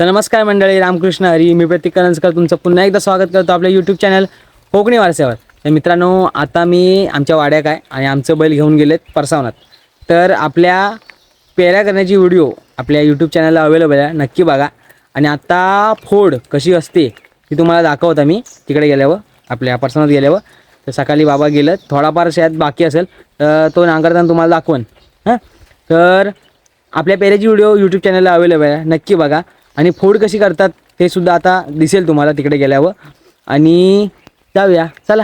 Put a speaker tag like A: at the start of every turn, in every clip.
A: तर नमस्कार मंडळी रामकृष्ण हरी. मी प्रतीक करंजकर. तुमचं पुन्हा एकदा स्वागत करतो आपल्या यूट्यूब चॅनल कोकणी वारसेवर तर मित्रांनो आता मी आमच्या वाड्याक आहे आणि आमचं बैल घेऊन गेलेत परसावनात. तर आपल्या पेऱ्या करण्याची व्हिडिओ आपल्या यूट्यूब चॅनलला अवेलेबल आहे. नक्की बघा. आणि आता फोड कशी असते ती तुम्हाला दाखवत मी. तिकडे गेल्यावर आपल्या परसावनात गेल्यावर. तर सकाळी बाबा गेलं थोडाफार शायद बाकी असेल तर तो नांगरताना तुम्हाला दाखवन. हां? तर आपल्या पेऱ्याची व्हिडिओ यूट्यूब चॅनलला अवेलेबल आहे. नक्की बघा. आणि फोड कशी करतात ते सुद्धा आता दिसेल तुम्हाला तिकडे गेल्यावर. आणि जाऊया चला.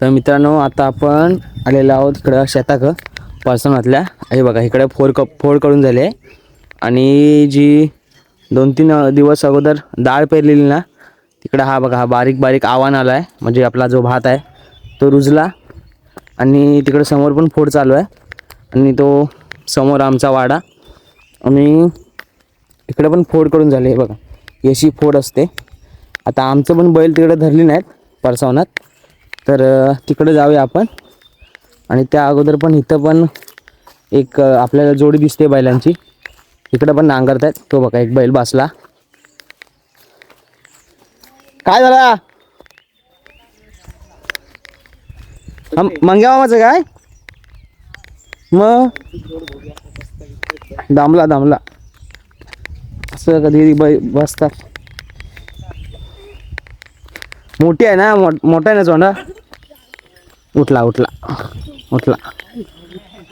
A: तर मित्रांनो आता आपण आलेलो आहोत इकडं शेताक पर्सनातल्या हे बघा इकडे फोड क फोड करून झाले. आहे आणि जी दोन तीन दिवस अगोदर डाळ पेरलेली ना तिकडं हा बघा हा बारीक बारीक आव्हान आला आहे म्हणजे आपला जो भात आहे तो रुजला. आणि तिकडं समोर पण फोड चालू आहे. आणि तो समोर आमचा वाडा. आणि इकडं पण फोड करून झाले बघा. याची फोड असते. आता आमचं पण बैल तिकडे धरली नाहीत परसावनात. तर तिकडे जाऊया आपण. आणि त्या अगोदर पण इथं पण एक आपल्याला जोडी दिसते बैलांची. इकडं पण नांगरत आहेत. तो बघा एक बैल बसला. काय झाला? मंग्या मामाचं काय? मग दामला दामला. असं कधी बै बसतात मोठी आहे ना मोठ मोठा आहे ना चोंडा उठला उठला उठला.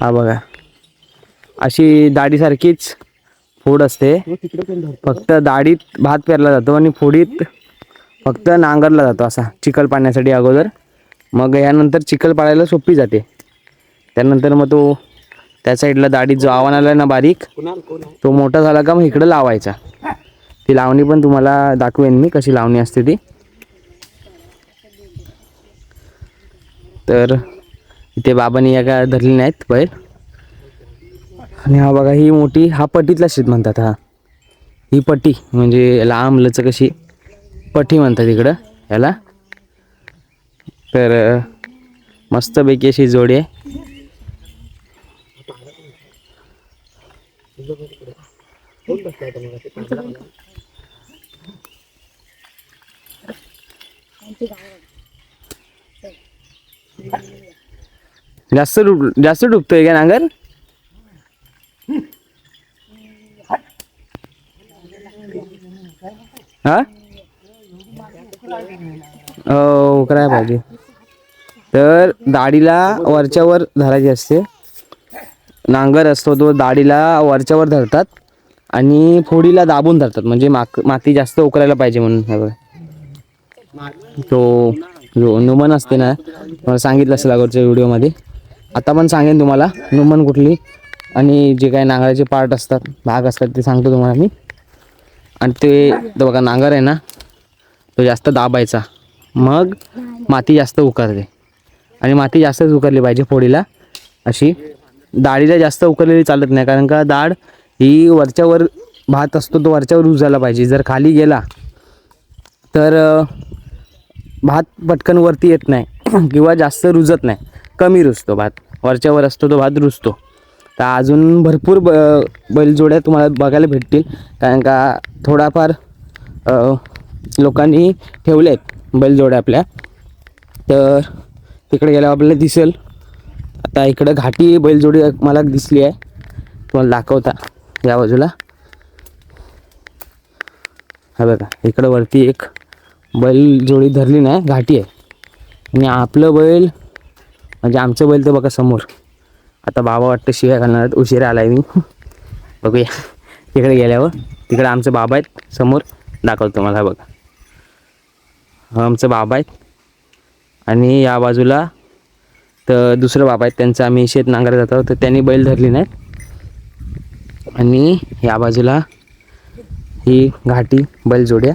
A: हा बघा. अशी दाढीसारखीच फोड असते. फक्त दाढीत भात पेरला जातो आणि फोडीत फक्त नांगरला जातो असा चिखल पाण्यासाठी अगोदर. मग यानंतर चिखल पाडायला सोपी जाते. त्यानंतर मग तो त्या साईडला दाढीत जो आव्हान आला ना बारीक तो मोठा झाला का मग इकडं लावायचा. ती लावणी पण तुम्हाला दाखवेन मी कशी लावणी असते ती. तर इथे बाबांनी या काय धरली नाहीत बैल आणि हा बघा ही मोठी हा पट्टीतला शेत म्हणतात हा. ही पट्टी म्हणजे लांब लच कशी पट्टी म्हणतात इकडं याला. तर मस्तपैकी अशी जोडी आहे. जास्त डुब जास्त डुबतोय का नांगर? हा? हो काय पाहिजे. तर दाढीला वरच्यावर धरायची असते. नांगर असतो तो दाढीला वरच्यावर धरतात आणि फोडीला दाबून धरतात. म्हणजे माक माती जास्त उकरायला पाहिजे म्हणून. सगळं तो जो नुमन असते ना मला सांगितलं असेल अगोदरच्या व्हिडिओमध्ये. आता पण सांगेन तुम्हाला नुमन कुठली आणि जे काही नांगराचे पार्ट असतात भाग असतात ते सांगतो तुम्हाला मी. आणि ते तो बघा नांगर आहे ना तो जास्त दाबायचा. मग माती जास्त उकरते आणि माती जास्तच उकरली पाहिजे फोडीला अशी. डाळीला जास्त उकरलेली चालत नाही कारण का डाळ ही वरच्यावर भात असतो तो वरच्यावर रुजायला पाहिजे. जर खाली गेला तर भात पटकन वरती येत नाही किंवा जास्त रुजत नाही. कमी रुजतो भात. वरच्यावर असतो तो भात रुजतो. तर अजून भरपूर ब बैलजोड्या तुम्हाला बघायला भेटतील. कारण का थोडाफार लोकांनी ठेवले आहेत बैलजोड्या आपल्या. तर तिकडे गेल्यावर आपल्याला दिसेल. आता इकडं घाटी बैलजोडी मला दिसली आहे. तुम्हाला दाखवता या बाजूला. हा बघा इकडं वरती एक बैलजोडी धरली नाही घाटी आहे. आणि आपलं बैल म्हणजे आमचं बैल तर बघा समोर. आता बाबा वाटतं शिव्या घालणार आहेत. उशिरा आलाय मी. बघूया तिकडे गेल्यावर. तिकडे आमचे बाबा आहेत समोर. दाखवतो मला बघा. आमचं बाबा आहेत. आणि या बाजूला तर दुसरं बाबा आहेत त्यांचं आम्ही शेत नांगरत जातो तर त्यांनी बैल धरली नाहीत. आणि या बाजूला ही घाटी बैलजोड्या.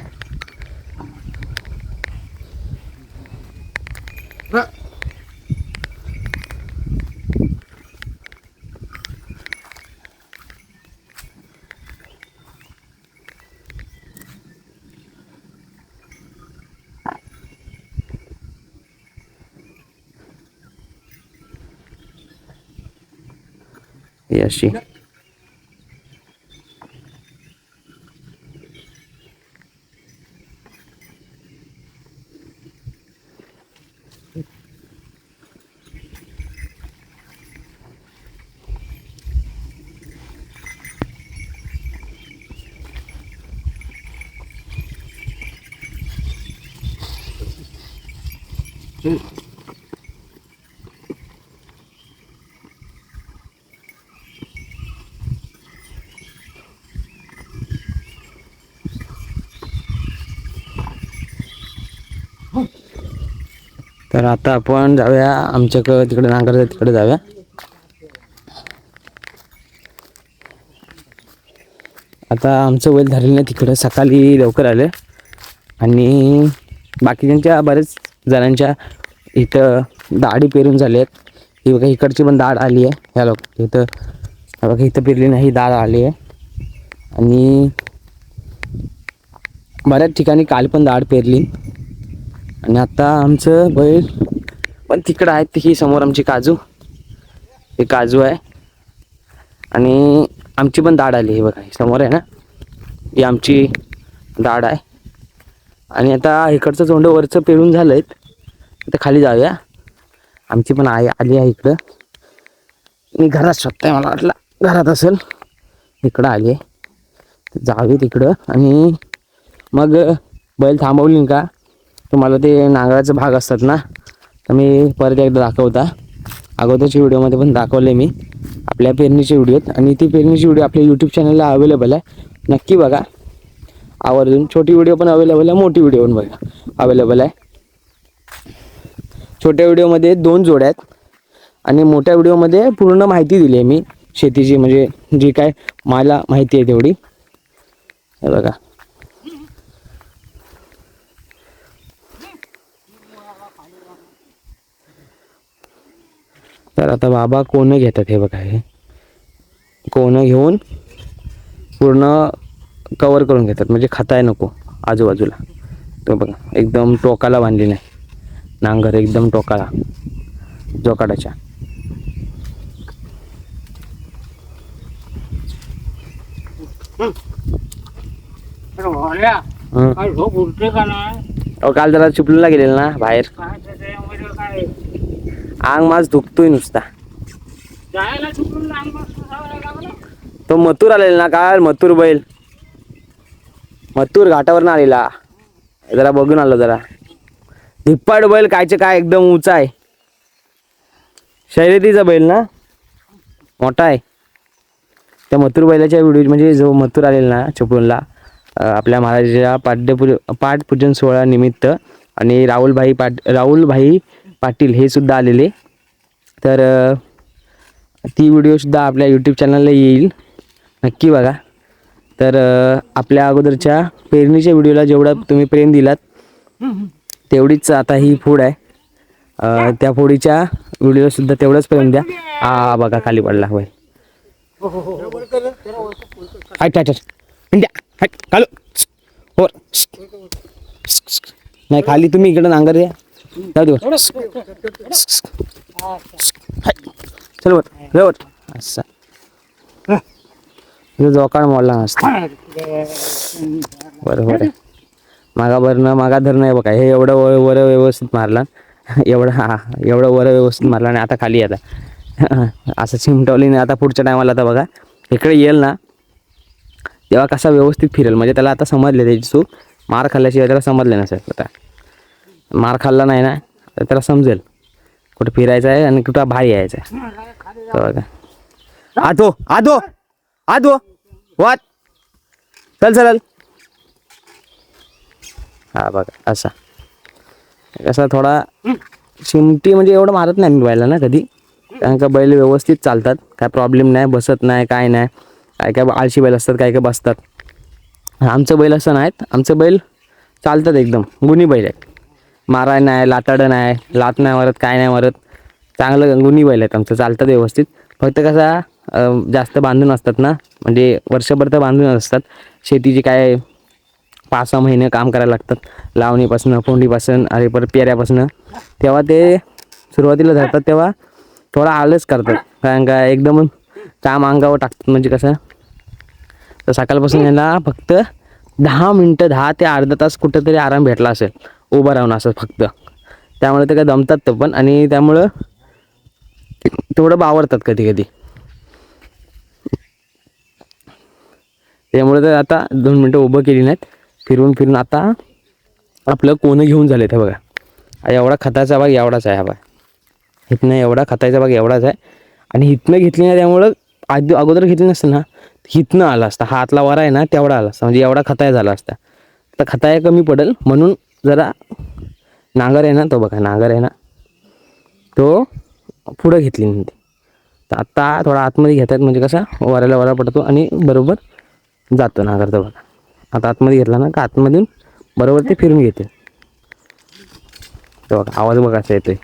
A: Yes, she. Mm-hmm. तर आता आपण जाऊया. आमच्याकडं तिकडे नांगरच्या तिकडे जाऊया. आता आमचं बैल धरलं नाही तिकडं. सकाळी लवकर आलं. आणि बाकीच्यांच्या बऱ्याच जणांच्या इथं दाढी पेरून झाले आहेत ही बघा इकडची पण दाढ आली आहे. ह्या लोक इथं बघा इथं पेरली नाही ही दाढ आली आहे. आणि बऱ्याच ठिकाणी काल पण दाढ पेरली. आणि आता आमचं बैल पण तिकडं आहेत ही समोर आमची काजू. हे काजू आहे. आणि आमची पण दाढ आली हे बघा समोर आहे ना? ही आमची दाढ आहे. आणि आता इकडचं तोंड वरचं पेरून झालं आहेत आता खाली जाऊया. आमची पण आई आली आहे इकडं. मी घरात शोधताय मला वाटलं. घरात असेल. इकडं आली आहे. जावे तिकडं. आणि मग बैल थांबवली का? तुम्हाला ते नांगराचे भाग असतात ना तर मी परत एकदा दाखवता. अगोदरच्या व्हिडिओमध्ये पण दाखवले मी आपल्या पेरणीचे व्हिडिओत आणि ती पेरणीची व्हिडिओ आपल्या यूट्यूब चॅनलला अवेलेबल आहे. नक्की बघा. आवर्जून छोटी व्हिडिओ पण अवेलेबल आहे मोठी व्हिडिओ पण बघा. अवेलेबल आहे. छोट्या व्हिडिओमध्ये दोन जोड्या आहेत. आणि मोठ्या व्हिडिओमध्ये पूर्ण माहिती दिली आहे मी शेतीची. म्हणजे जी काय मला माहिती आहे तेवढी. हे बघा. तर आता बाबा कोणं घेतात हे बघा हे कोणं घेऊन पूर्ण कवर करून घेतात म्हणजे खाताय नको आजूबाजूला तो बघा एकदम टोकाला बांधली नाही नांगर एकदम टोकाला जोकाडाच्या हं. काल जरा चिपलूला गेलेलं ना बाहेर आंग माझ दुखतोय नुसता. तो मथुर आलेला ना काल मथुर बैल. मथुर घाटावर आलेला. जरा बघून आलो जरा. धिप्पाड बैल कायचे काय एकदम उंचा आहे. शर्यतीचा बैल ना? मोठा आहे. त्या मथुर बैलाच्या व्हिडिओ म्हणजे जो मथुर आलेला ना चिपळूणला आपल्या महाराजाच्या पाड्यपूज पाठपूजन सोहळा निमित्त आणि राहुलभाई पाट राहुलभाई पाटील हे सुद्धा आलेले. तर ती व्हिडिओसुद्धा आपल्या यूट्यूब चॅनलला येईल. नक्की बघा. तर आपल्या अगोदरच्या पेरणीच्या व्हिडिओला जेवढा तुम्ही प्रेम दिलात तेवढीच आता ही फोड आहे. त्या फोडीच्या व्हिडिओसुद्धा तेवढंच प्रेम द्या. आ बघा खाली पडला. होय. हो. नाही खाली तुम्ही इकडं नांगर द्या. जाऊ दे वर. हट. चल वर जा वर असं. जोकाळ मोडला नसतं बरोबर आहे मागा भरणं मागा धरणं आहे बघा. हे एवढं वर वर व्यवस्थित मारला. एवढं हा. एवढं वर व्यवस्थित मारला आणि आता खाली आता. असं चिमटवली नाही. आता पुढच्या टायमाला आता बघा. इकडे येईल ना. तेव्हा कसा व्यवस्थित फिरेल. म्हणजे त्याला आता समजले त्याची चूक. मार खाल्ल्याशिवाय त्याला समजले नसेल. आता. मार खाल्ला नाही ना तर त्याला समजेल. कुठं फिरायचं आहे आणि कुठं बाहेर यायचं आहे. तर बघा. आधो आधो आधो वाट. चल चल हा बघा असा. कसा थोडा चिमटी म्हणजे एवढं मारत नाही मी बैला ना कधी. कारण का बैल व्यवस्थित चालतात. काय प्रॉब्लेम नाही बसत नाही काय नाही. काय काय आळशी बैल असतात काय काय बसतात. आमचं बैल असं नाहीत. आमचं बैल चालतात एकदम. गुणी बैल आहेत. माराय नाही लाताडं नाही लात नाही मारत काय नाही मारत. चांगलं गुणी बैल आहेत आमचं चालतात व्यवस्थित. फक्त कसा जास्त बांधून असतात ना म्हणजे वर्षभर तर बांधून असतात. शेतीची काय पाच सहा महिने काम करायला लागतात. लावणीपासून फोंडीपासून अरे परत पेऱ्यापासून. तेव्हा ते सुरुवातीला धरतात तेव्हा थोडा आलस करतात. कारण का एकदम काम अंगावर टाकतात म्हणजे कसं? तर सकाळपासून यांना फक्त दहा मिनटं दहा ते अर्धा तास कुठंतरी आराम भेटला असेल. उभं राहून असं फक्त. त्यामुळे ते काय दमतात तर पण आणि त्यामुळं तेवढं बावरतात कधी कधी. त्यामुळे तर आता दोन मिनटं उभं केली नाहीत. फिरून फिरून आता आपलं कोणं घेऊन झालं ते बघा. एवढा खताचा भाग एवढाच आहे हा भाग इथनं एवढा खताचा भाग एवढाच आहे. आणि इथनं घेतली नाही त्यामुळं आधी अगोदर घेतली नसतं ना हिथनं आला असता. हा आतला वारा आहे ना तेवढा आला असता. म्हणजे एवढा खताय झाला असता. तर खताय कमी पडेल म्हणून जरा नांगर आहे ना तो बघा नांगर आहे ना. तो पुढं घेतली नाही तर आत्ता थोडा आतमध्ये घेतात म्हणजे कसा वाऱ्याला वरा पडतो आणि बरोबर जातो नांगर तो बघा. आता आतमध्ये घेतला ना का आतमधून बरोबर ते फिरून घेते. तो बघा आवाज बघा कसा येतोय.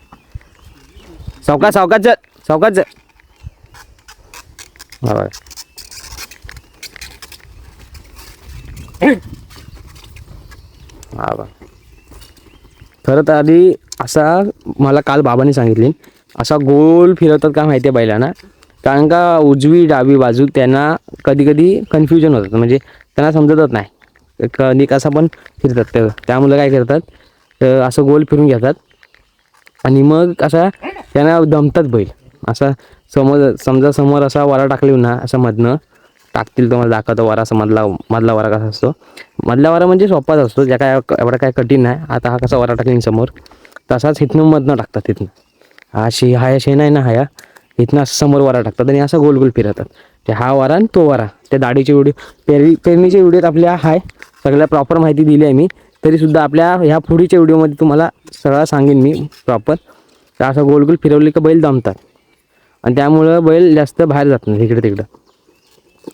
A: सावका सावकाच जा सावकाच जा हा बघा. हा बघा. खरं तर आधी असा मला काल बाबांनी सांगितले असा गोल फिरवतात का माहिती आहे बैलांना? कारण का उजवी डावी बाजू त्यांना कधी कधी कन्फ्युजन होतात. म्हणजे त्यांना समजतच नाही. कधी कसा पण फिरतात. ते त्यामुळे काय करतात तर असं गोल फिरून घेतात. आणि मग असा त्यांना दमतात बैल. असा समोर समजा समोर असा वारा टाकली ना असं मधनं. टाकतील तुम्हाला दाखवतो वारा असा मधला मधला वारा कसा असतो. मधला वारा म्हणजे सोपाच असतो ज्या काय एवढा काय कठीण नाही. आता हा कसा वारा टाकली समोर तसाच इथनं मधनं टाकतात तिथनं. हा शे हा या शेण आहे ना हाया इथनं असं समोर वारा टाकतात आणि असं गोल गोल फिरवतात. ते हा वारा आणि तो वारा. त्या दाढीचे व्हिडिओ पेरणी पेरणीच्या व्हिडिओत आपल्या हाय सगळ्या प्रॉपर माहिती दिली आहे मी. तरीसुद्धा आपल्या ह्या पुढीच्या व्हिडिओमध्ये तुम्हाला सगळं सांगेन मी प्रॉपर तर असं गोल गोल फिरवले का बैल दमतात. आणि त्यामुळं बैल जास्त बाहेर जात नाही इकडे तिकडं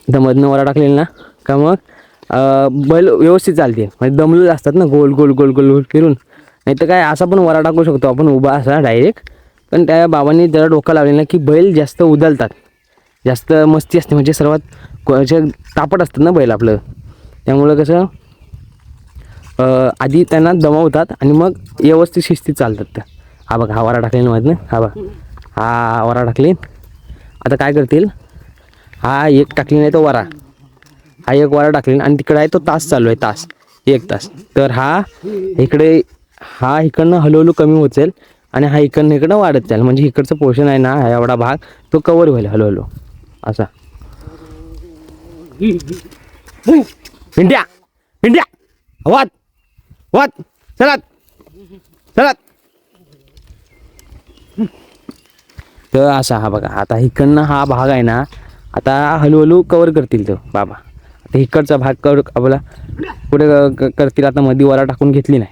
A: दमधनं वरा टाकलेलं ना? का मग? बैल व्यवस्थित चालते म्हणजे दमलेले असतात ना गोल गोल गोल गोल गोल फिरून. नाही तर काय असा पण वरा टाकू शकतो आपण उभा असा डायरेक्ट पण त्या बाबांनी जरा डोकं लावलेलं ना की बैल जास्त उदलतात जास्त मस्ती असते म्हणजे सर्वात को- तापट असतात ना बैल आपलं. त्यामुळं कसं आधी त्यांना दमवतात आणि मग व्यवस्थित शिस्तीत चालतात त्या. हा बघा हा वरा टाकलेन माहीत ना हा बघा. हा वरा टाकलेन आता काय करतील? हा एक टाकली नाही तो वरा. हा एक वरा टाकली आणि तिकडे आहे तो तास चालू आहे तास. एक तास. तर हा इकडे हा इकडनं हळूहळू कमी होत जाईल आणि हा इकडनं इकडनं वाढत जाईल. म्हणजे इकडचं पोर्शन आहे ना हा एवढा भाग तो कवर होईल हळूहळू. असा. इंडिया! इंडिया! वाद वाद चलात चलात तर असा हा बघा. आता इकडनं हा भाग आहे ना आता हळूहळू कवर करतील तो बाबा. आता इकडचा भाग कवर आपला पुढे क- क- करतील. आता मध्ये वरा टाकून घेतली नाही.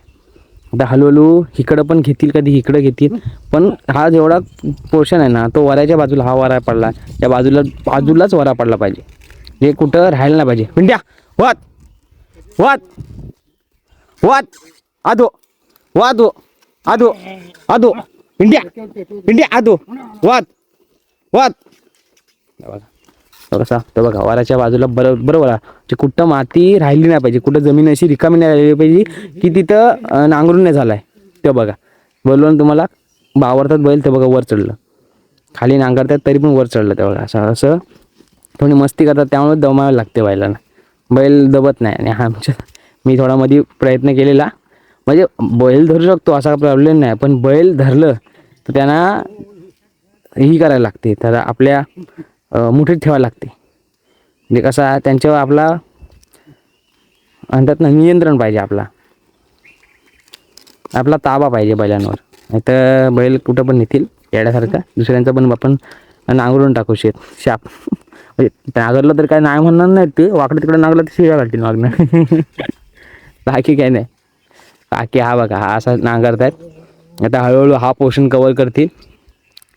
A: आता हळूहळू इकडं पण घेतील कधी इकडं घेतील. पण हा जेवढा पोर्शन आहे ना तो वऱ्याच्या बाजूला हा वरा पडला. त्या बाजूला बाजूलाच वरा पडला पाहिजे. हे कुठं राहायला नाही पाहिजे. मिंड्या वात वात वात आदो. वादो. आदो. आदो. इंडिया इंडिया आदो. वात वात बघा कसा तर बघा वाराच्या बाजूला बरोबर बरोबर आहे. जे कुठं माती राहिली नाही पाहिजे कुठं जमीन अशी रिकामी नाही राहिली पाहिजे की तिथं नांगरून नाही झालाय. ते बघा बोलून तुम्हाला बावरतात बैल ते बघा वर चढलं. खाली नांगरतात तरी पण वर चढलं ते बघा. असं असं थोडी मस्ती करतात त्यामुळे दमावं लागते बैलांना बैल दबत नाही. आणि आमच्या मी थोडा मध्ये प्रयत्न केलेला. म्हणजे बैल धरू शकतो असा प्रॉब्लेम नाही. पण बैल धरलं तर त्यांना ही करायला लागते. तर आपल्या मुठीत ठेवायला लागते. म्हणजे कसा त्यांच्यावर आपला म्हणतात ना नियंत्रण पाहिजे आपला. आपला ताबा पाहिजे बैलांवर. नाही तर बैल कुठं पण नेतील येड्यासारखा. दुसऱ्यांचं पण आपण नांगरून टाकू शेत शाप. म्हणजे नांगरलं तर काय नाही म्हणणार नाही ते. वाकडं तिकडं नांगरलं तर शिव्या घालतील मागणं बाकी काय नाही. बाकी हा बघा हा असा नांगरतायत. आता हळूहळू हा पोर्शन कवर करतील.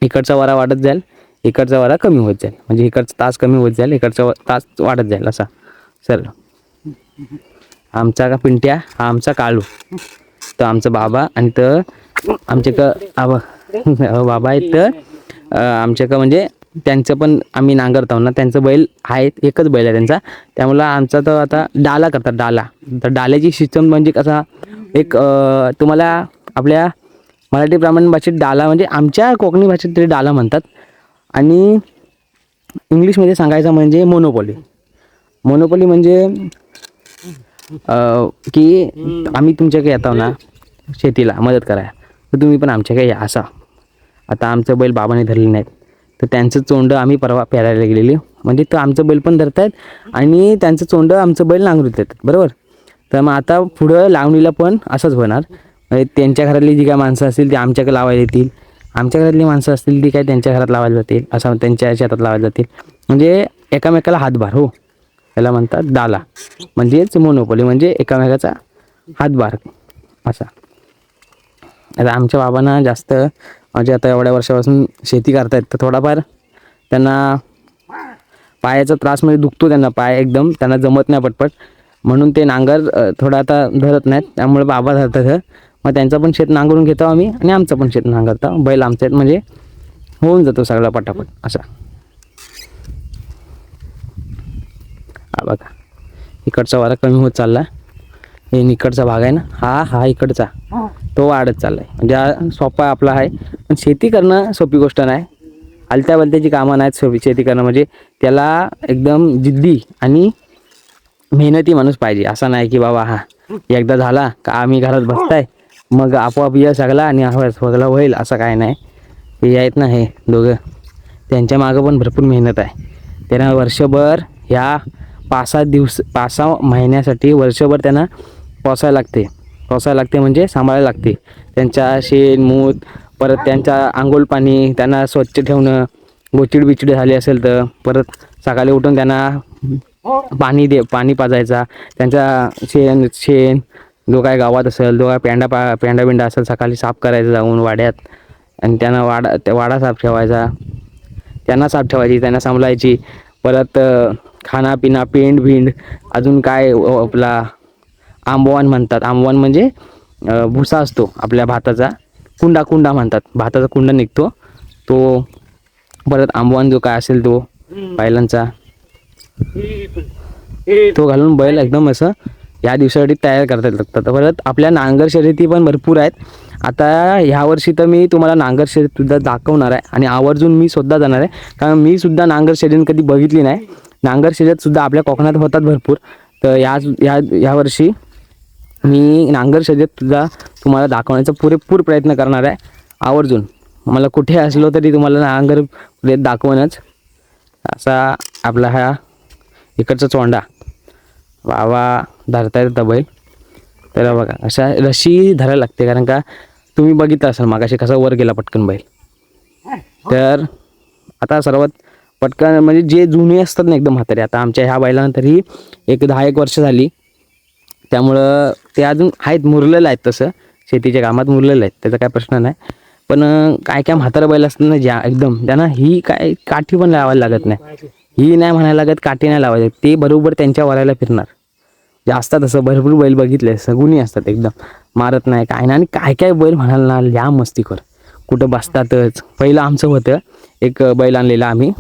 A: इकडचा वारा वाढत जाईल. इकडचा वारा कमी होत जाईल. म्हणजे इकडचा तास कमी होत जाईल इकडचा तास वाढत जाईल असा. सर आमचा का पिंट्या हा आमचा काळू तर आमचा बाबा आणि तर आमचे का बाबा आहेत तर आमच्या का म्हणजे त्यांचं पण आम्ही नांगरतो ना त्यांचं बैल आहे एकच बैल आहे त्यांचा. त्यामुळं आमचा तर आता डाला करतात डाला. तर डाल्याची सिस्टम म्हणजे कसा एक तुम्हाला आपल्या मराठी ब्राह्मण भाषेत डाला म्हणजे आमच्या कोकणी भाषेत तरी डाला म्हणतात. आणि इंग्लिशमध्ये सांगायचं म्हणजे मोनोपॉली मोनोपॉली म्हणजे की आम्ही तुमच्याकडे येतो ना शेतीला मदत करायला तर तुम्ही पण आमच्याकडे या असा. आता आमचं बैल बाबाने धरले नाहीत तर त्यांचं चोंड आम्ही परवा पेरायला गेलेली. म्हणजे तर आमचं बैल पण धरत आहेत आणि त्यांचं चोंड आमचं बैल नांगरून देतात बरोबर? तर मग आता पुढं लावणीला पण असंच होणार. म्हणजे त्यांच्या घरातली जी काय माणसं असतील ती आमच्याकडे लावायला येतील. आमच्या घरातली माणसं असतील ती काय त्यांच्या घरात लावायला जातील असं त्यांच्या शेतात लावायला जातील. म्हणजे एकामेकाला हातभार हो. त्याला म्हणतात दाला. म्हणजेच मोनोपोली म्हणजे एकामेकाचा हातभार असा. आता आमच्या बाबांना जास्त म्हणजे आता एवढ्या वर्षापासून शेती करतायत तर थोडाफार त्यांना पायाचा त्रास म्हणजे दुखतो त्यांना पाय एकदम त्यांना जमत नाही पटपट. म्हणून ते नांगर थोडं थोडा आता धरत नाहीत त्यामुळे बाबा धरतात मग त्यांचं पण शेत नांगरून घेतो आम्ही आणि आमचं पण शेत नांगरतो. बैल आमच्या आहेत म्हणजे होऊन जातो सगळा पटापट असा. हा बघा इकडचा वारा कमी होत चालला हे इकडचा भाग आहे ना हा हा इकडचा. तो वाढत चाललाय. म्हणजे सोपा आपला आहे. पण शेती करणं सोपी गोष्ट नाही. आलत्या बलत्याची कामं नाहीत सोपी. शेती करणं म्हणजे त्याला एकदम जिद्दी आणि मेहनती माणूस पाहिजे. असा नाही की बाबा हा एकदा झाला का आम्ही घरात बसताय मग आपोआप यश आगला आणि आवाज सगळं होईल असं काय नाही. हे आहेत ना हे दोघं. त्यांच्या मागं पण भरपूर मेहनत आहे. त्यांना वर्षभर ह्या पाच सात दिवस पाच सहा महिन्यासाठी वर्षभर त्यांना पोसायला लागते. पोसायला लागते म्हणजे सांभाळायला लागते. त्यांच्या शेण मूत परत त्यांच्या आंघोळ पाणी त्यांना स्वच्छ ठेवणं गोचिड बिचिड झाली असेल तर परत सकाळी उठून त्यांना पाणी दे पाणी पाजायचा. त्यांच्या शेण शेण जो काय गावात असेल जो काय पेंडा पा पेंडा बिंडा असेल सकाळी साफ करायचं जाऊन वाड्यात. आणि त्यांना वाडा त्या वाडा साफ ठेवायचा. त्यांना साफ ठेवायची त्यांना सांभाळायची. परत अ, खाना पिना पेंड भिंड अजून काय आपला आंबवान म्हणतात. आंबवान म्हणजे भुसा असतो आपल्या भाताचा. कुंडा कुंडा म्हणतात. भाताचा कुंडा निघतो. तो परत आंबवान जो काय असेल तो बैलांचा. तो घालून बैल एकदम असं या दिवसासाठी तयार करता लागतात परत आपल्या नांगर शर्यती पण भरपूर आहेत. आता ह्या वर्षी तर मी तुम्हाला नांगर शर्यतसुद्धा दाखवणार आहे आणि आवर्जून मी सुद्धा जाणार आहे. कारण मी सुद्धा नांगर शर्यत कधी बघितली नाही. नांगर शर्यतसुद्धा आपल्या कोकणात होतात भरपूर. तर या या ह्या मी नांगर शर्यतसुद्धा तुम्हाला दाखवण्याचा पुरेपूर प्रयत्न करणार आहे. आवर्जून. मला कुठे असलो तरी तुम्हाला नांगर शर्यत दाखवणच असा आपला हा इकडचा चोंडा. वावा धरता येतं बैल. तर बघा अशा रशी धरायला लागते कारण का तुम्ही बघितलं असाल मागाशी कसा वर गेला पटकन बैल. तर आता सर्वात पटकन म्हणजे जे जुने असतात ना एकदम म्हातारे आता आमच्या ह्या बैलांना तरी एक दहा एक वर्ष झाली. त्यामुळं ते अजून आहेत मुरलेलं आहेत तसं. शेतीच्या कामात मुरलेलं आहेत त्याचा काय प्रश्न नाही. पण काय काय म्हातारा बैल असतात ना ज्या एकदम त्यांना ही काय काठी पण लावायला लागत नाही. ही नाही म्हणायला लागत काटे नाही लावायचे. ते बरोबर त्यांच्या वरायला फिरणार. जे असतात असं भरपूर बैल बघितले सगुणी असतात एकदम. मारत नाही काय नाही. आणि काय काय बैल म्हणाल ना या मस्ती कर. कुठं बसतातच. पहिलं आमचं होतं एक बैल आणलेला आम्ही.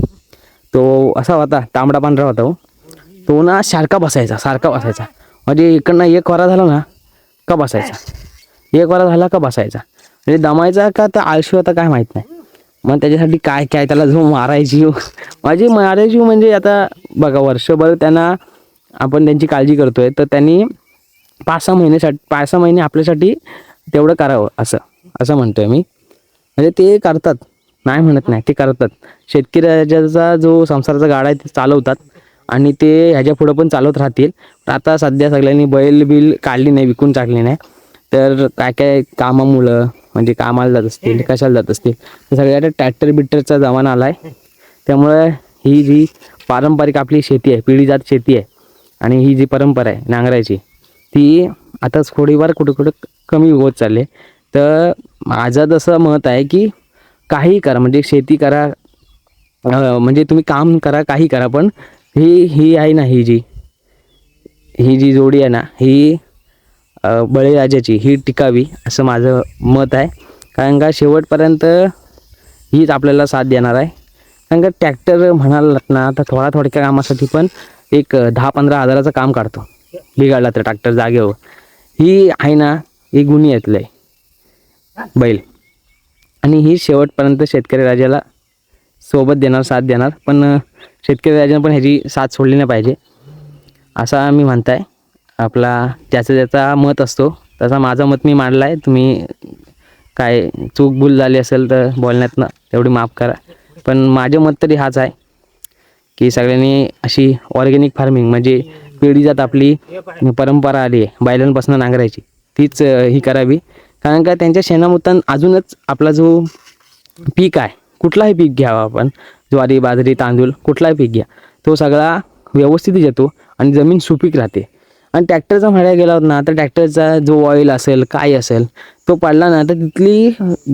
A: तो असा होता तांबडा पांढरा होता हो. तो ना सारखा बसायचा सारखा बसायचा. म्हणजे इकडनं एक वरा झाला ना का बसायचा? एक वरा झाला का बसायचा? म्हणजे दमायचा का तर आळशी होता काय माहीत नाही. मग त्याच्यासाठी काय काय त्याला जो मारायची? माझी मारायची म्हणजे आता बघा वर्षभर त्यांना आपण त्यांची काळजी करतोय. तर त्यांनी पाच सहा महिन्यासाठी पाच सहा महिने आपल्यासाठी तेवढं करावं असं असं म्हणतोय मी. म्हणजे ते करतात. नाही म्हणत नाही ते करतात. शेतकऱ्याचा जो संसाराचा गाडा आहे ते चालवतात. आणि ते ह्याच्या पुढं पण चालवत राहतील. पण आता सध्या सगळ्यांनी बैल बिल काढली नाही विकून टाकली नाही. तर काय काय कामामुळं म्हणजे कामाला जात असतील कशाला जात असतील तर सगळ्या ट्रॅक्टर बिट्टरचा जमाना आला आहे त्यामुळे ही जी पारंपरिक आपली शेती आहे पिढी जात शेती आहे आणि ही जी परंपरा आहे नांगरायची ती आता थोडीफार कुठं कुठं कमी होत चालली आहे. तर माझं तसं मत आहे की काही करा म्हणजे शेती करा म्हणजे तुम्ही काम करा काही करा पण ही ही आहे ना ही जी ही जी जोडी आहे ना ही बळीराजाची ही टिकावी असं माझं मत आहे. कारण का शेवटपर्यंत हीच आपल्याला साथ देणार आहे. कारण का ट्रॅक्टर म्हणाला ना तर थोडा थोडक्या कामासाठी पण एक दहा पंधरा हजाराचं काम काढतो. बिघडला तर ट्रॅक्टर जागेवर. ही आहे ना ही गुन्हे येतलं आहे बैल. आणि ही शेवटपर्यंत शेतकरी राजाला सोबत देणार साथ देणार. पण शेतकरी राजाने पण ह्याची साथ सोडली नाही पाहिजे. असा मी म्हणताय. आपला ज्याचा ज्याचा मत असतो तसा माझा मत मी मांडला आहे तुम्ही काय चूक भूल झाली असेल तर बोलण्यातनं तेवढी माफ करा. पण माझं मत तरी हाच आहे की सगळ्यांनी अशी ऑर्गॅनिक फार्मिंग म्हणजे पिढी जात आपली परंपरा आली आहे बैलांपासून नांगरायची. तीच ही करावी. कारण का त्यांच्या शेणामुतान अजूनच आपला जो पीक आहे कुठलाही पीक घ्यावा आपण. ज्वारी बाजरी तांदूळ कुठलाही पीक घ्या. तो सगळा व्यवस्थित येतो आणि जमीन सुपीक राहते. आणि ट्रॅक्टरचा म्हणायला गेला होता ना तर ट्रॅक्टरचा जो ऑइल असेल काय असेल तो पडला ना तर तिथली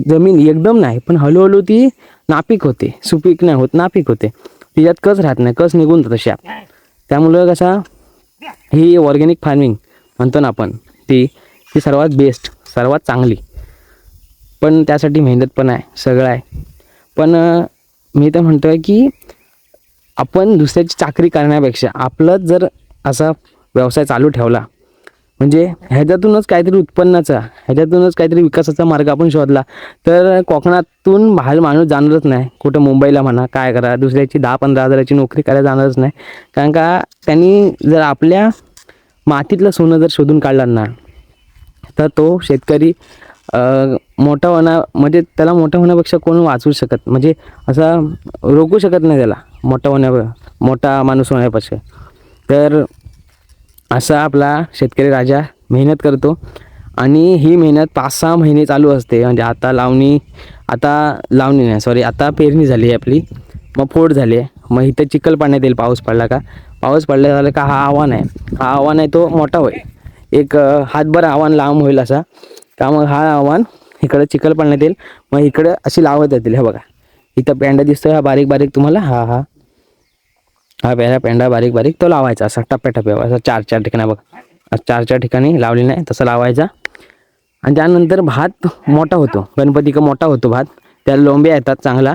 A: जमीन एकदम नाही पण हळूहळू ती नापीक होते. सुपीक नाही होत नापीक होते. तिच्यात कस राहत नाही कस निघून जातं तशा त्यामुळं कसा ही ऑर्गॅनिक फार्मिंग म्हणतो ना आपण ती ती सर्वात बेस्ट सर्वात चांगली. पण त्यासाठी मेहनत पण आहे सगळं आहे. पण मी तर म्हणतो आहे की आपण दुसऱ्याची चाकरी करण्यापेक्षा आपलं जर असा व्यवसाय चालू ठेवला. म्हणजे ह्याच्यातूनच काहीतरी उत्पन्नाचा ह्याच्यातूनच काहीतरी विकासाचा मार्ग आपण शोधला. तर कोकणातून बाहेर माणूस जाणारच नाही. कुठं मुंबईला म्हणा काय करा दुसऱ्याची दहा पंधरा हजाराची नोकरी करायला जाणारच नाही. कारण का त्यांनी जर आपल्या मातीतलं सोनं जर शोधून काढलं ना तर तो शेतकरी मोठा होणा म्हणजे त्याला मोठा होण्यापेक्षा कोण वाचवू शकत? म्हणजे असा रोखू शकत नाही त्याला मोठा होण्या मोठा माणूस होण्यापेक्षा. तर असा आपला शेतकरी राजा मेहनत करतो. आणि ही मेहनत पाच सहा महिने चालू असते. म्हणजे आता लावणी आता लावणी नाही सॉरी आता पेरणी झाली आहे आपली. मग फोड झाली आहे. मग इथं चिखल पाण्यात येईल. पाऊस पडला का? पाऊस पडला झालं का हा आव्हान आहे. हा आव्हान आहे तो मोठा होईल. एक हातभर आव्हान लांब होईल असा. त्यामुळे मग हा आव्हान इकडं चिखल पाण्यात येईल. मग इकडं अशी लावत येतील. हे बघा. इथं पेंडा दिसतोय. हा बारीक बारीक तुम्हाला. हा हा. हा पहिला पेंडा बारीक बारीक तो लावायचा असा टप्प्या टप्प्यावर असा चार चार ठिकाणी बघ. चार चार ठिकाणी लावलेला नाही तसं लावायचा. आणि त्यानंतर भात मोठा होतो गणपती का मोठा होतो भात. त्याला लोंब्या येतात चांगला.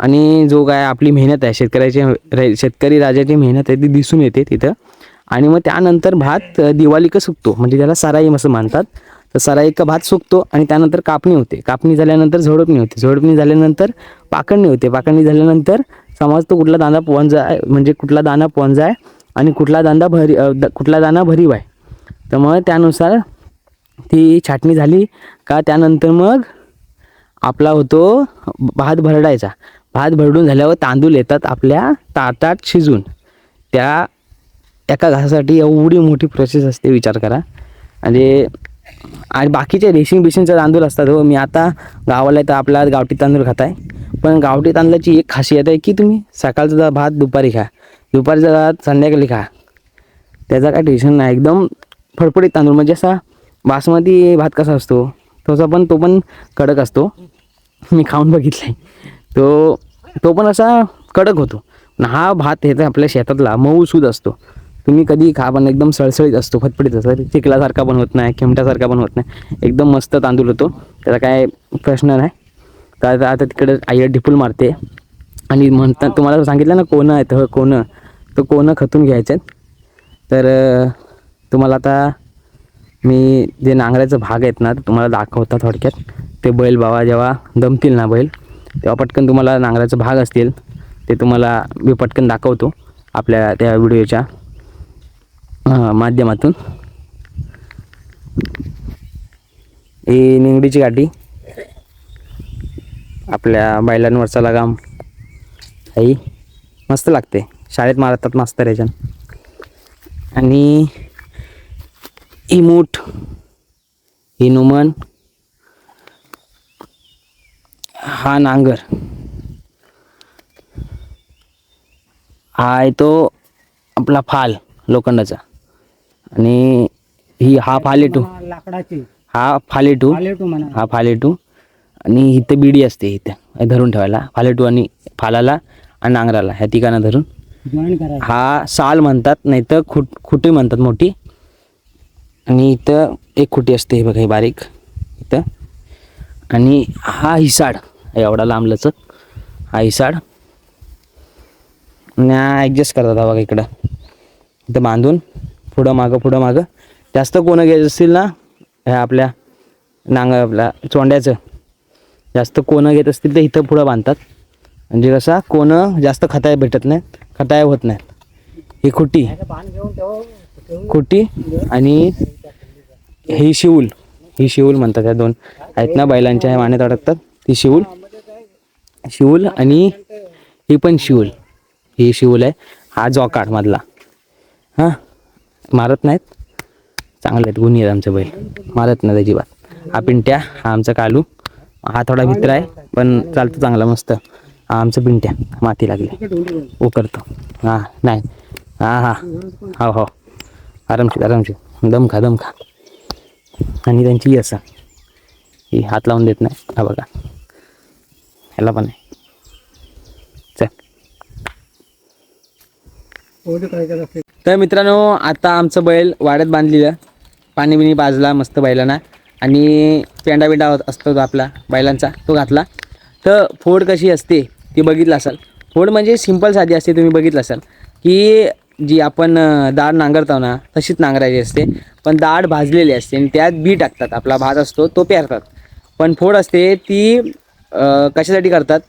A: आणि जो काय आपली मेहनत आहे शेतकऱ्याची शेतकरी राजाची मेहनत आहे ती दिसून येते तिथं. आणि मग त्यानंतर भात दिवाळी का सुकतो म्हणजे त्याला सराई असं मानतात. तर सराई का भात सुकतो आणि त्यानंतर कापणी होते. कापणी झाल्यानंतर झोडपणी होते. झोडपणी झाल्यानंतर पाकडणी होते. पाकडणी झाल्यानंतर समज तो कुठला दांदा पोंजा आहे म्हणजे कुठला दाना पोंजा आहे आणि कुठला दांदा भरी द- कुठला दाना भरीव आहे तर मग त्यानुसार ती छाटणी झाली का त्यानंतर मग आपला होतो भात भरडायचा. भात भरडून झाल्यावर तांदूळ येतात आपल्या ताटात शिजून. त्या एका घासासाठी एवढी मोठी प्रोसेस असते विचार करा. आणि आणि बाकीचे रेशिंग बिशिंगचे तांदूळ असतात हो. मी आता गावाला तर आपला गावठी तांदूळ खात आहे पण गावठी तांदळाची एक खासियत आहे की तुम्ही सकाळचा भात दुपारी खा. दुपारचा भात संध्याकाळी खा. त्याचा काय टेन्शन नाही. एकदम फडफडीत तांदूळ. म्हणजे असा बासमती भात कसा असतो तसा पण तो पण कडक असतो. मी खाऊन बघितला तो तो पण असा कडक होतो. हा भात येतो आपल्या शेतातला मऊ सूद असतो. तुम्ही कधी खा पण एकदम सळसळीत असतो फटफटीत असतो. चिखलासारखा पण होत नाही खेमट्यासारखा पण होत नाही. एकदम मस्त तांदूळ होतो. त्याचा काय प्रश्न नाही. तर आता आता तिकडे आई ढिपूल मारते. आणि म्हणतात तुम्हाला सांगितलं ना कोणं आहेत हो कोणं? तर कोणं खतून घ्यायचे तर तुम्हाला आता मी जे नांगराचं भाग आहेत ना तुम्हाला दाखवता थोडक्यात. ते बैल बाबा जेव्हा दमतील ना बैल तेव्हा पटकन तुम्हाला नांगराचं भाग असतील. ते तुम्हाला मी पटकन दाखवतो आपल्या त्या व्हिडिओच्या माध्यमातून. ही निंगडीची गाठी. आपल्या बैलांवरचा लगाम. आई मस्त लागते. शाळेत मारतात मास्तर याच्यान आणि ही मूठ ही नुमन हा नांगर. हा आहे तो आपला फाल लोखंडाचा. आणि ही हा फालेटू.
B: लाकडाची.
A: हा फालेटू. हा फालेटू. आणि इथं बिडी असते इथं. धरून ठेवायला. फालेटू आणि फालाला आणि नांगराला. ह्या ठिकाणं धरून. हा साल म्हणतात नाही तर खुट खुटी म्हणतात मोठी. आणि इथं एक खुटी असते हे बघा हे बारीक. इथं. आणि हा हिसाड. एवढा लांब लचक हा हिसाड. आणि ॲडजस्ट करतात हा बघा इकडं. इथं बांधून. पुढं मागं पुढं मागं. जास्त कोणं घ्यायचं असतील ना ह्या आपल्या नांग आपल्या चोंड्याचं. जास्त कोणं घेत असतील तर इथं पुढं बांधतात. म्हणजे कसं कोणं जास्त खताय भेटत नाही खताय होत नाही. ही खुटी खुटी आणि ही शिवूल ही शिवूल म्हणतात या दोन. आहेत ना बैलांच्या ह्या मानेत अडकतात. ती शिवूल शिवूल आणि ही पण शिवूल ही शिवूल आहे. हा जॉकाड मधला. हां मारत नाहीत. चांगले आहेत गुन्हे आहेत आमचे बैल. मारत नाही अजिबात. हा पिंट्या हा आमचा कालू. हा थोडा मित्र आहे पण चालतो चांगला मस्त. आमचं बिंट्या माती लागली. ओ करतो. हां नाही. हां हां. हो हो. आरामशीर आरामशीर. दम खा दम खा. आणि त्यांची ही असं. ही हात लावून देत नाही. हा बघा. ह्याला पण आहे. चल. तर मित्रांनो आता आमचं बैल वाड्यात बांधलेलं. पाणी बिणी बाजला मस्त बैलांना. आणि पेंडा बिंडा होत असतो तो आपला बैलांचा तो घातला. तर फोड कशी असते ती बघितलं असाल. फोड म्हणजे सिंपल साधी असते तुम्ही बघितलं असाल. की जी आपण अं, डाळ नांगरतो ना तशीच नांगरायची असते. पण डाळ भाजलेली असते आणि त्यात बी टाकतात. आपला भात असतो तो पेरतात. पण फोड असते ती कशासाठी करतात?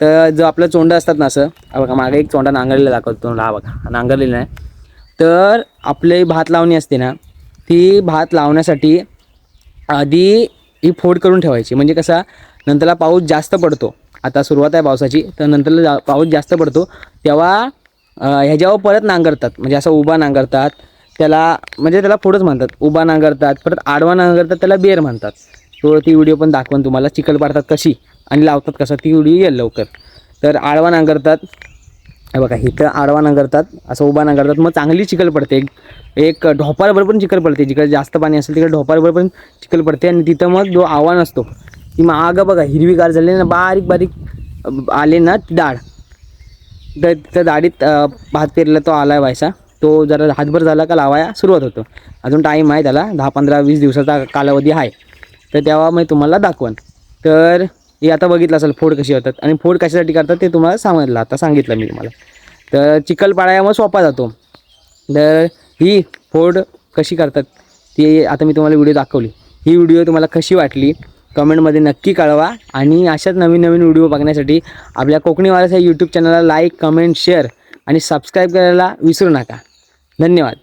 A: तर जो आपलं चोंडं असतात ना असं बघा मागे एक चोंडा नांगरलेला दाखवतो तुम्हाला. हा बघा नांगरलेला आहे. तर आपले भात लावणी असते ना ती भात लावण्यासाठी आधी ही फोड करून ठेवायची. म्हणजे कसा नंतरला पाऊस जास्त पडतो. आता सुरुवात आहे पावसाची तर नंतरला जा पाऊस जास्त पडतो तेव्हा ह्याच्यावर परत नांगरतात. म्हणजे असं उभा नांगरतात त्याला म्हणजे त्याला फोडच म्हणतात. उभा नांगरतात परत आडवा नांगरतात त्याला बेर म्हणतात. तो ती व्हिडिओ पण दाखवून तुम्हाला. चिखल पाडतात कशी आणि लावतात कसं ती व्हिडिओ येईल लवकर. तर आडवा नांगरतात हे बघा इथं आडवा नांगरतात असं उभा नांगरतात. मग चांगली चिखल पडते. एक एक ढोपारभर पण चिखल पडते. जिकडे जास्त पाणी असेल तिकडे ढोपारभर पण चिखल पडते. आणि तिथं मग जो आव्हान असतो ती मागं बघा हिरवीगार झाली ना बारीक बारीक आले ना ती डाळ. तर त्या दाढीत भात पेरला तो आला आहे व्हायचा तो जरा हातभर झाला का लावाया सुरुवात होतो. अजून टाईम आहे त्याला. दहा पंधरा वीस दिवसाचा कालावधी आहे. तर तेव्हा मी तुम्हाला दाखवन. तर हे आता बघितलं असेल फोड कशी होतात. आणि फोड कशासाठी करतात ते तुम्हाला सांगितलं आता सांगितलं मी तुम्हाला. तर चिखलपाड्या मग सोपा जातो. तर ही फोड कशी करतात ती आता मी तुम्हाला व्हिडिओ दाखवली. ही व्हिडिओ तुम्हाला कशी वाटली कमेंटमध्ये नक्की कळवा. आणि अशाच नवीन नवीन व्हिडिओ बघण्यासाठी आपल्या कोकणी वारस या यूट्यूब चॅनलला लाईक कमेंट शेअर आणि सबस्क्राईब करायला विसरू नका. धन्यवाद.